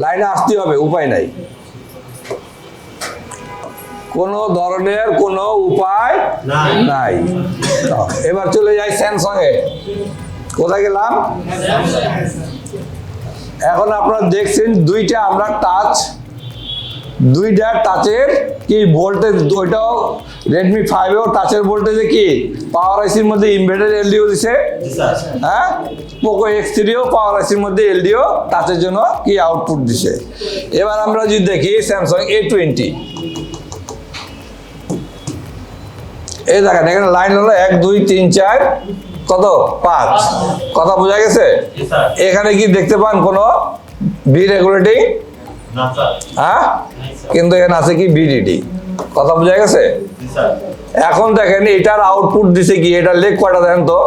লাইনে আসতে হবে উপায় নাই। কোনো ধরনের কোনো উপায় নাই। এবার চলে যাই স্যামসংয়ে। কোথায় গেলাম? এখন আপনারা দেখছেন দুইটা আমরা টাচ দুইটা টাচের কি ভোল্টেজ ওইটাও রেডমি ফাইভেও টাচের ভোল্টেজে কি? পাওয়ার আইসির মধ্যে ইনভার্টার এলডিও দিছে? হ্যাঁ? পোকো এক্স থ্রিও পাওয়ার আইসির মধ্যে এলডিও টাচের জন্য কি আউটপুট দিছে? এবার আমরা যদি দেখি স্যামসাং এ টোয়েন্টি এই দেখেন এখানে লাইন হলো এক দুই তিন চার কত? পাঁচ। কথা বোঝা গেছে? এখানে কি দেখতে পান কোনো বি রেগুলেটিং হ্যাঁ কিন্তু এখানে আছে কি বিডিডি কথা বোঝা গেছে? এখন দেখেন এটার আউটপুট দিছে কি? এটা লেখ কয়টা দেখেন তো?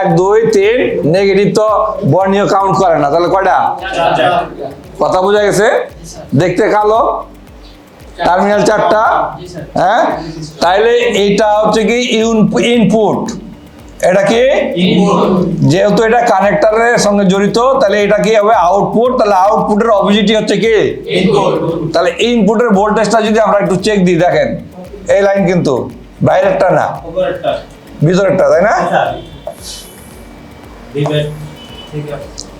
এক দুই তিন নেগেটিভ তো বর্ণীয় কাউন্ট করে না। তাহলে কয়টা? কথা বোঝা গেছে? দেখতে কালো? টার্মিনাল চারটা? হ্যাঁ? তাইলে এটা হচ্ছে কি ইনপুট এটা কি? যেহেতু এটা কানেক্টরের সঙ্গে জড়িত তাহলে এটা কি হবে আউটপুট তাহলে আউটপুটের অপোজিটই হচ্ছে কি? তাহলে ইনপুটের ভোল্টেজটা যদি আমরা একটু চেক দিই দেখেন এই লাইন কিন্তু বাইরেরটা না ভিতরেরটা তাই না?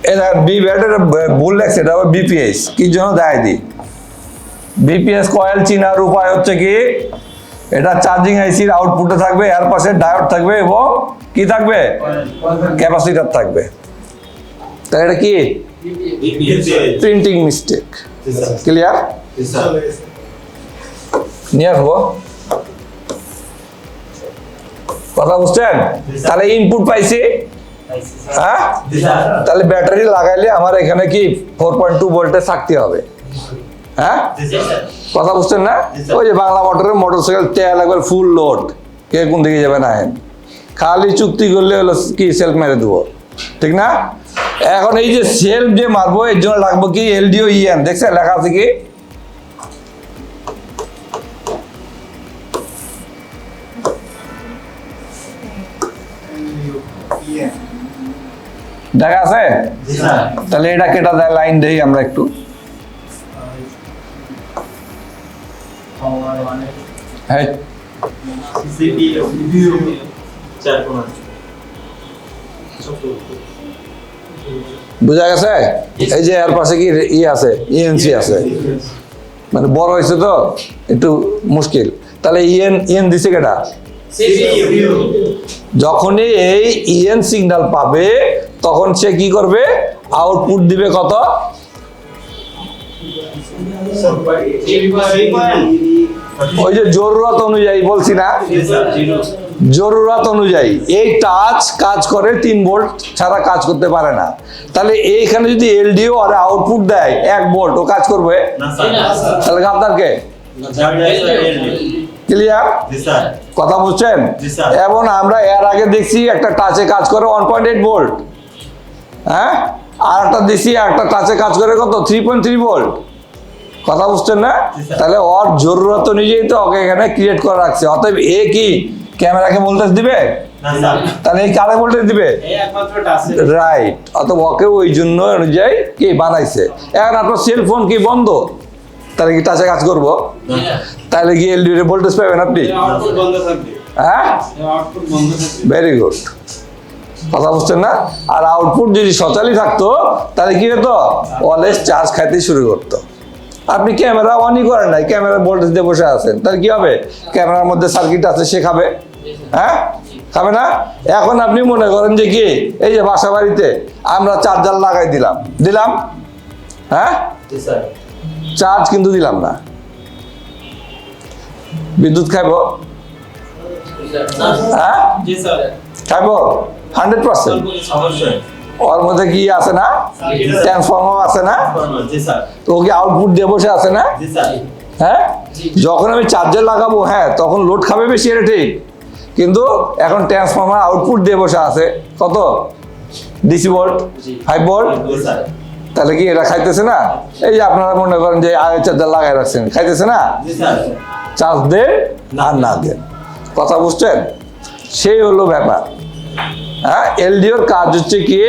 দেখেন বি ব্যাটের ভুল লেগছে এটা হবে বিপিএস কি জন্য দেখাই দিই বিপিএস কয়েল চিনার উপায় হচ্ছে কি? এটা চার্জিং আইসির আউটপুটে থাকবে এর পাশে ডায়োড থাকবে এবং কি থাকবে? ক্যাপাসিটার থাকবে। তাই এটা কি? প্রিন্টিং মিস্টেক ক্লিয়ার নিয়ে আসব। কথা বুঝছেন? তাহলে ইনপুট পাইছি? হ্যাঁ? তাহলে ব্যাটারি লাগাইলে আমার এখানে কি ফোর পয়েন্ট টু ভোল্টে থাকতে হবে। হ্যাঁ? কথা বুঝছেন না? ওই যে বাংলা মোটরের মোটরসাইকেল তেল একবার ফুল লোড কে কোন দিকে যাবে না খালি চুক্তি করলে হলো কি সেলফ মেরে দেবো। ঠিক না? এখন এই যে সেলফ যে মারবো এর জন্য লাগবো কি এলডিও ইএন দেখছেন? লেখা আছে কি? দেখা আছে? তাহলে এটা কেটা দেয় লাইন দেই আমরা একটু। বুঝা গেছে? এই যে এর পাশে কি ই আছে? ইএনসি আছে। মানে বড় হয়েছে তো? একটু মুশকিল। তাহলে ইএন ইএন দিছে কেটা যখনই এই ইএন সিগন্যাল পাবে তখন সে কি করবে? আউটপুট দিবে কত? ওই যে জরুরত অনুযায়ী বলছি না। জরুরত অনুযায়ী এই টাচ কাজ করে তিন ভোল্ট ছাড়া কাজ করতে পারে না। তাহলে এইখানে যদি এলডিও আর আউটপুট দেয় এক ভোল্ট ও কাজ করবে? না তাহলে আপনারকে? ক্লিয়ার কথা বুঝছেন? এবং আমরা এর আগে দেখছি একটা টাচে কাজ করে ওয়ান পয়েন্ট এইট ভোল্ট হ্যাঁ? আর একটা দেখছি একটা টাচে কাজ করে কত? থ্রি পয়েন্ট থ্রি ভোল্ট কথা বুঝছেন না? তাহলে ওর জরুরত অনুযায়ী তো ওকে এখানে ক্রিয়েট করে রাখছে। অতএব এ কি? ক্যামেরাকে ভোল্টেজ দিবে? তাহলে এই কারে ভোল্টেজ দিবে? রাইট অত ওকে ওই জন্য অনুযায়ী কি বানাইছে? এখন আপনার সেল ফোন কি বন্ধ? তাহলে কি টাচে কাজ করব? তাহলে কি এলডি ভোল্টেজ পাবেন আপনি? হ্যাঁ? ভেরি গুড কথা বুঝছেন না। আর আউটপুট যদি সচালি থাকতো তাহলে কি হতো? অলওয়েজ চার্জ খাইতে শুরু করতো। আপনি ক্যামেরা অনই করেন নাই ক্যামেরা ভোল্টেজ দিয়ে বসে আছেন। তাহলে কি হবে? ক্যামেরার মধ্যে সার্কিট আছে সে খাবে। হ্যাঁ? খাবে না? এখন আপনি মনে করেন যে কি? এই যে বাসা বাড়িতে আমরা চার্জার লাগাই দিলাম। দিলাম? হ্যাঁ? চার্জ কিন্তু দিলাম না। বিদ্যুৎ খাইব? হ্যাঁ? খাইব? Hundred percent. ওর মধ্যে কি আছে না? ট্রান্সফর্মার আছে না? তো ও কি আউটপুট দিয়ে বসে আছে না? হ্যাঁ? যখন আমি চার্জার লাগাবো হ্যাঁ তখন লোড খাবে বেশি, এটা ঠিক। কিন্তু এখন ট্রান্সফর্মার আউটপুট দিয়ে বসে আছে। কত? ডিসি ভোল্ট ফাইভ ভোল্ট তাহলে কি এটা খাইতেছে না? এই যে আপনারা মনে করেন যে আগে চার্জার লাগাই রাখছেন, খাইতেছে না? চার্জ দেন আর না দেন। কথা বুঝছেন? সেই হলো ব্যাপার। হ্যাঁ এলডিওর কাজ হচ্ছে কি?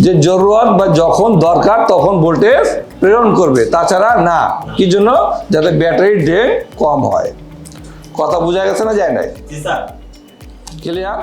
যে জরুরত বা যখন দরকার তখন ভোল্টেজ প্রেরণ করবে। তাছাড়া না। কি জন্য? যাতে ব্যাটারির ডে কম হয়। কথা বোঝা গেছে না যায় নাই? ক্লিয়ার